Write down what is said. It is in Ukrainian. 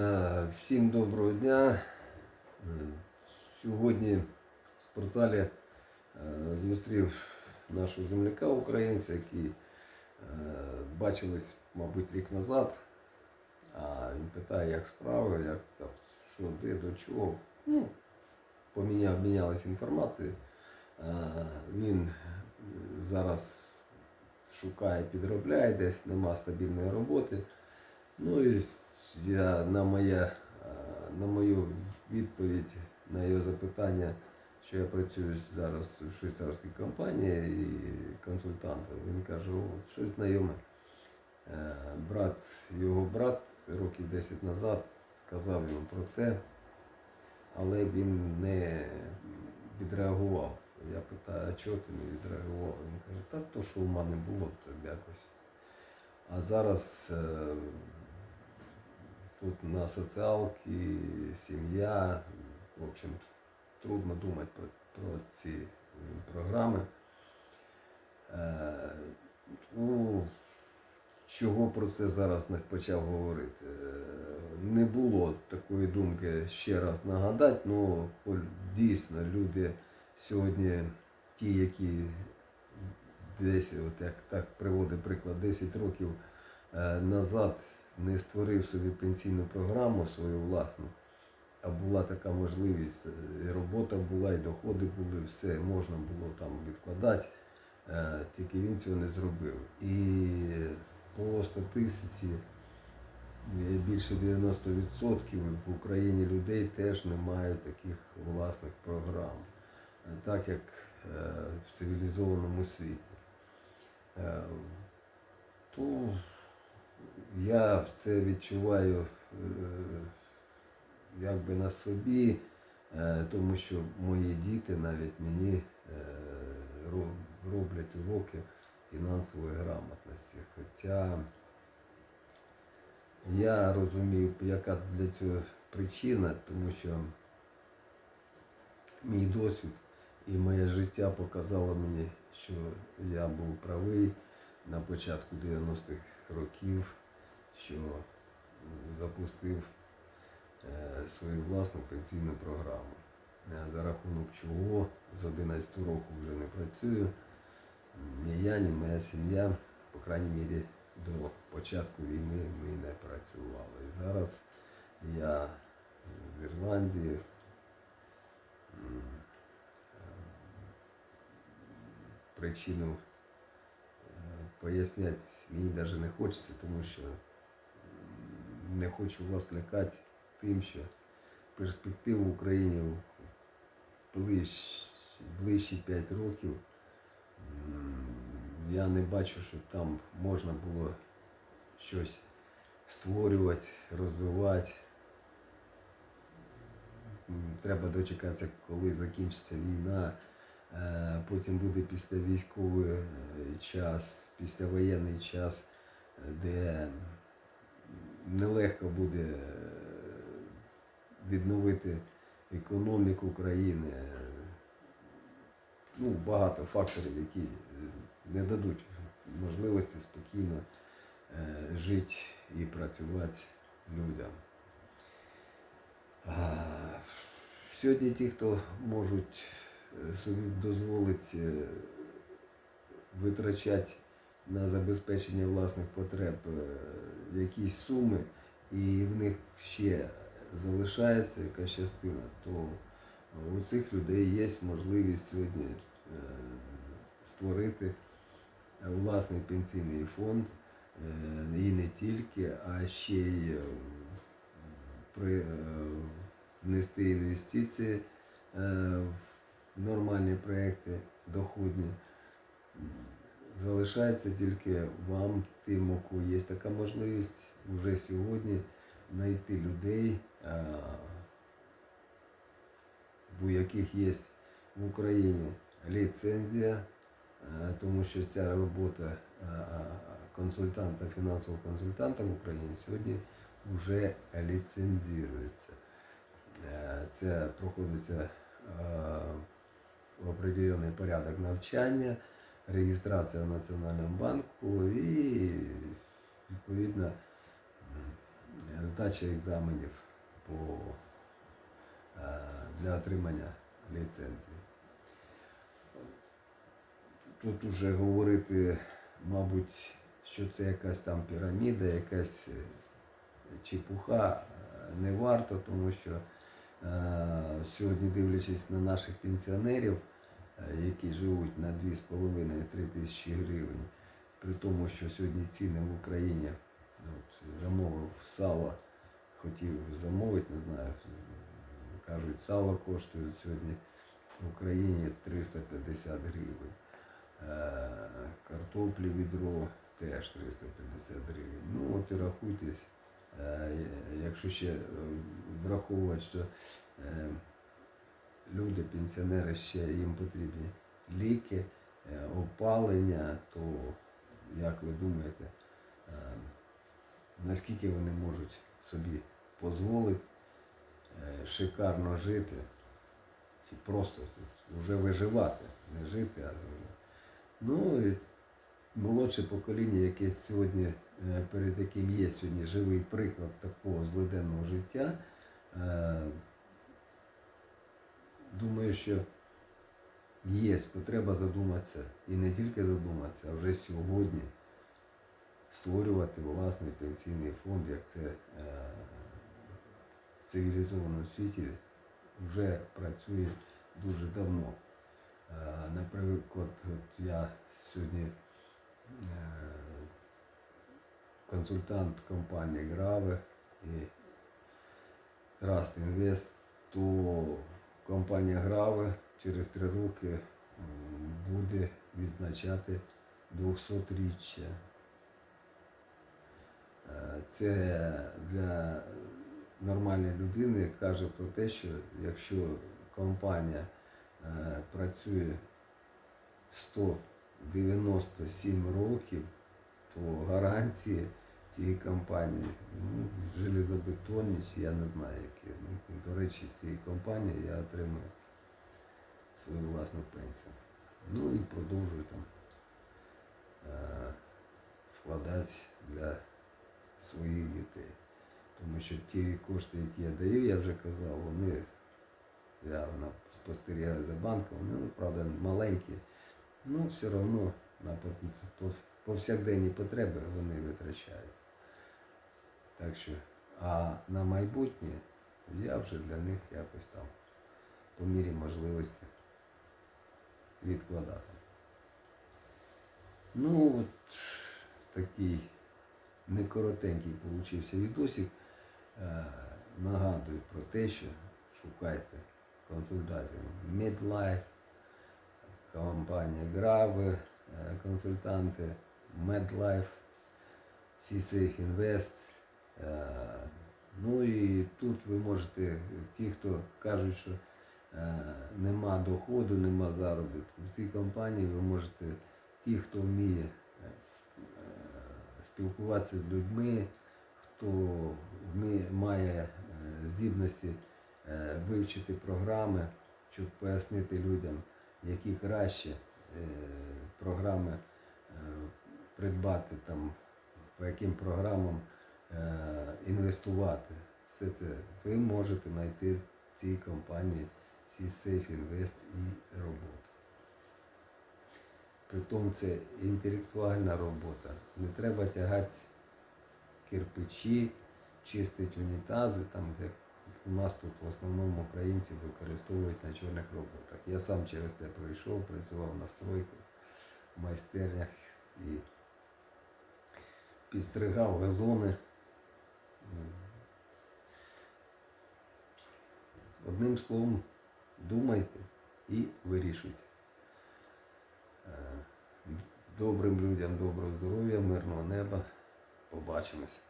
Е, Всім доброго дня. Е, Сьогодні в спортзалі е, зустрів нашого земляка українця, який бачились, мабуть, рік назад. А він питає, як справи, як там, що, де, до чого. Ну, поміняв, обмінялися інформацією. Він зараз шукає, підробляє, десь нема стабільної роботи. Ну і я на моє, е, на мою відповідь на його запитання, що я працюю зараз в швейцарській компанії і консультантом, він каже, о, щось знайоме. Е, Брат, його брат років 10 назад сказав йому про це, але він не відреагував. Я питаю, а чого ти не відреагував? Він каже, та то, що в мене було, то якось. А зараз е, тут на соціалки, сім'я, в общем, трудно думати про, про ці програми. Е, ну, чого про це зараз не почав говорити? Е, Не було такої думки ще раз нагадати, ну дійсно люди сьогодні, ті, які десь, от як так приводить приклад, 10 років е, назад не створив собі пенсійну програму свою власну, а була така можливість, е, і робота була, і доходи були, все можна було там відкладати, е, тільки він цього не зробив. І по статистиці е, більше 90% в Україні людей теж не мають таких власних програм, так як в цивілізованому світі. То я це відчуваю е, якби на собі, е, тому що мої діти навіть мені е, роблять уроки фінансової грамотності. Хоча я розумію, яка для цього причина, тому що мій досвід і моє життя показало мені, що я був правий на початку 90-х років, що запустив е, свою власну пенсійну програму. Е, За рахунок чого з 11 року вже не працюю. Ні я, ні моя сім'я, по крайній мірі, до початку війни ми не працювали. І зараз я в Ірландії. е, Причину поясняти мені навіть не хочеться, тому що не хочу вас лякати тим, що перспектив в Україні в ближчі 5 років я не бачу, що там можна було щось створювати, розвивати. Треба дочекатися, коли закінчиться війна. Е, Потім буде післявійськовий е, час, післявоєнний час, де нелегко буде е, відновити економіку країни. Ну, багато факторів, які не дадуть можливості спокійно жити і працювати людям. Сьогодні ті, хто можуть собі дозволити е, витрачати на забезпечення власних потреб е, якісь суми, і в них ще залишається якась частина, то у цих людей є можливість сьогодні е, створити власний пенсійний фонд і не тільки, а ще й внести інвестиції в нормальні проекти доходні. Залишається тільки вам, тим, у кого є така можливість, вже сьогодні знайти людей, у яких є в Україні ліцензія, тому що ця робота консультанта, фінансового консультанта в Україні сьогодні вже ліцензується. Е, Це проходиться е, в определений порядок навчання, реєстрація в Національному банку і відповідно здача екзаменів по, е, для отримання ліцензії. Тут уже говорити, мабуть, що це якась там піраміда, якась е, чепуха е, не варто, тому що сьогодні, дивлячись на наших пенсіонерів, е, які живуть на 2,5-3 тисячі гривень, при тому, що сьогодні ціни в Україні, от, замовив сало, хотів замовити, не знаю, кажуть, сало коштує сьогодні в Україні 350 гривень. Е, Картоплі відро теж 350 гривень. Ну от і рахуйтесь, е, якщо ще е, враховувати, що е, люди, пенсіонери ще їм потрібні ліки, е, опалення, то як ви думаєте, е, наскільки вони можуть собі дозволити е, шикарно жити, чи просто тут вже виживати, не жити, а. Ну молодше покоління, яке сьогодні, е, перед яким є сьогодні живий приклад такого злиденного життя, е, думаю, що є потреба задуматися і не тільки задуматися, а вже сьогодні створювати власний пенсійний фонд, як це е, в цивілізованому світі вже працює дуже давно. Наприклад, от я сьогодні Е, консультант компанії Граве і Траст Інвест, то компанія Граве через три роки буде відзначати 200-річчя. Е, це для нормальної людини каже про те, що якщо компанія е, працює 100 97 років, то гарантії цієї компанії ну, железобетонні чи я не знаю які. Ну, До речі, з цієї компанії я отримую свою власну пенсію. Ну і продовжую там е вкладати для своїх дітей. Тому що ті кошти, які я даю, я вже казав, вони я спостерігаю за банком, вони, ну, правда, маленькі ну все одно на по- по- повсякденні потреби вони витрачаються. Так що, а на майбутнє я вже для них якось там по мірі можливості відкладати. Ну, от такий некоротенький получився відосик. Е, Нагадую про те, що шукайте консультацію Midlife, компанія Грави, е, консультанти MedLife, C-Safe Invest. Е, Ну і тут ви можете, ті, хто кажуть, що е, нема доходу, нема заробітку. В цій компанії ви можете, ті, хто вміє спілкуватися з людьми, хто має здібності вивчити програми, щоб пояснити людям, які краще е, програми е, придбати, там, по яким програмам е, інвестувати. Все це ви можете знайти в цій компанії C-Safe Invest і роботу. Притом це інтелектуальна робота. Не треба тягати кирпичі, чистити унітази, там, як у нас тут в основному українці використовують на чорних роботах. Я сам через це пройшов, працював на стройках, в майстернях і підстригав газони. Одним словом, думайте і вирішуйте. Е, Добрим людям доброго здоров'я, мирного неба. Побачимося.